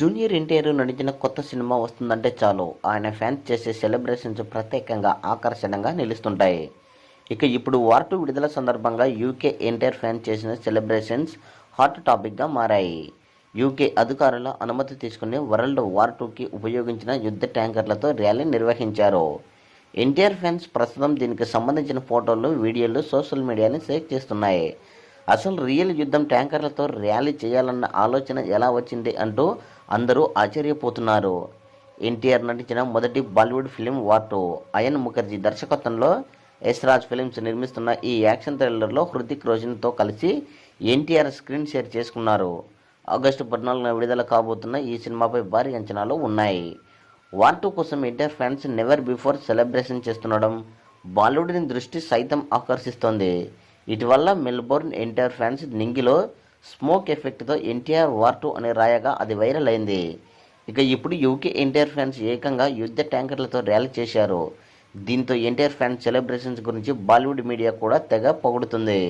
Junior NTR నటించిన కొత్త cinema వస్తుందంటే చాలు. ఆయన ఫ్యాన్స్ చేసే సెలబ్రేషన్స్ ప్రత్యేకంగా ఆకర్షణగా నిలుస్తుంటాయి. ఇక ఇప్పుడు వార్ టూ విడుదల సందర్భంగా యూకే ఎన్టీఆర్ ఫ్యాన్స్ చేసిన సెలబ్రేషన్స్ హాట్ టాపిక్గా మారాయి. యూకే అధికారుల అనుమతి తీసుకుని వరల్డ్ వార్ టూకి ఉపయోగించిన యుద్ధ ట్యాంకర్లతో ర్యాలీ నిర్వహించారు. ఎన్టీఆర్ ఫ్యాన్స్ ప్రస్తుతం దీనికి సంబంధించిన ఫోటోలు వీడియోలు సోషల్ మీడియాని షేర్ చేస్తున్నాయి. అసలు రియల్ యుద్ధం ట్యాంకర్లతో ర్యాలీ చేయాలన్న ఆలోచన ఎలా వచ్చింది అంటూ అందరూ ఆశ్చర్యపోతున్నారు. ఎన్టీఆర్ నటించిన మొదటి Bollywood film war two Ayan Mukherjee దర్శకత్వంలో యశ్ రాజ్ ఫిలిమ్స్ నిర్మిస్తున్న ఈ యాక్షన్ థ్రిల్లర్లో హృతిక్ రోషన్తో కలిసి ఎన్టీఆర్ స్క్రీన్ షేర్ చేసుకున్నారు. ఆగస్టు పద్నాలుగున విడుదల కాబోతున్న ఈ సినిమాపై భారీ అంచనాలు ఉన్నాయి. వార్ టూ కోసం NTR fans never before celebration చేస్తుండడం బాలీవుడ్ని దృష్టి సైతం ఆకర్షిస్తోంది. ఇటీవల మెల్బోర్న్ ఎన్టీఆర్ ఫ్యాన్స్ నింగిలో స్మోక్ ఎఫెక్ట్తో ఎన్టీఆర్ వార్ టూ అని రాయగా అది వైరల్ అయింది. ఇక ఇప్పుడు యూకే ఎన్టీఆర్ ఫ్యాన్స్ ఏకంగా యుద్ధ ట్యాంకర్లతో ర్యాలీ చేశారు. దీంతో ఎన్టీఆర్ ఫ్యాన్స్ సెలబ్రేషన్స్ గురించి బాలీవుడ్ మీడియా కూడా తెగ పొగుడుతుంది.